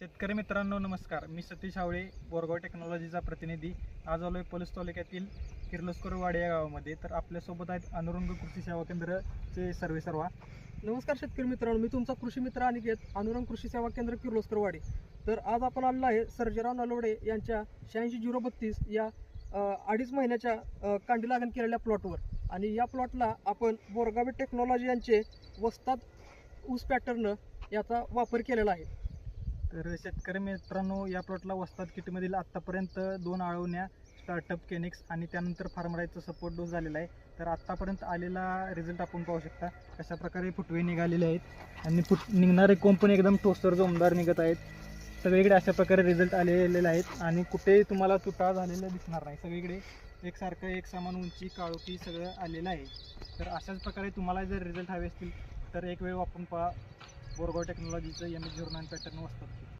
शेतकरी मित्रांनो नमस्कार. मी सतीश हावळे बोरगाव टेक्नॉलॉजीचा प्रतिनिधी. आज आलोय पलस तालुक्यातील किर्लोस्करवाडी या गावामध्ये. तर आपल्यासोबत आहेत अनुरंग कृषी सेवा केंद्रचे सर्वे सर्वा. नमस्कार शेतकरी मित्रांनो मी तुमचा कृषी मित्र अनिकेत अनुरंग कृषी सेवा केंद्र किर्लोस्करवाडी तर आज आपण आलेलो आहे सर्जेराव नलवडे यांच्या शहाऐंशी झिरो बत्तीस या अडीच महिन्याच्या कांडी लागण केलेल्या प्लॉटवर. आणि या प्लॉटला आपण बोरगावी टेक्नॉलॉजी यांचे वस्ताद ऊस पॅटर्न याचा वापर केलेला आहे. तर शेतकरी मित्रांनो या प्लॉटला वस्तात किटमधील आत्तापर्यंत दोन आळवण्या स्टार्टअप केनिक्स आणि त्यानंतर फार्मराईचा सपोर्ट डोस झालेला आहे. तर आत्तापर्यंत आलेला रिझल्ट आपण पाहू शकता. कशा प्रकारे फुटवे निघालेले आहेत आणि फुट निघणारे कोंब पण एकदम ठोसर जोमदार निघत आहेत. सगळीकडे अशा प्रकारे रिझल्ट आलेले आहेत आणि कुठेही तुम्हाला तुटाळ झालेलं दिसणार नाही. सगळीकडे एकसारखं एक समान उंची काळोखी सगळं आलेलं आहे. तर अशाच प्रकारे तुम्हाला जर रिझल्ट हवे असतील तर एक वेळ आपण पहा. बोरगाव टेक्नॉलॉजीचं M H zero nine pattern वाचतात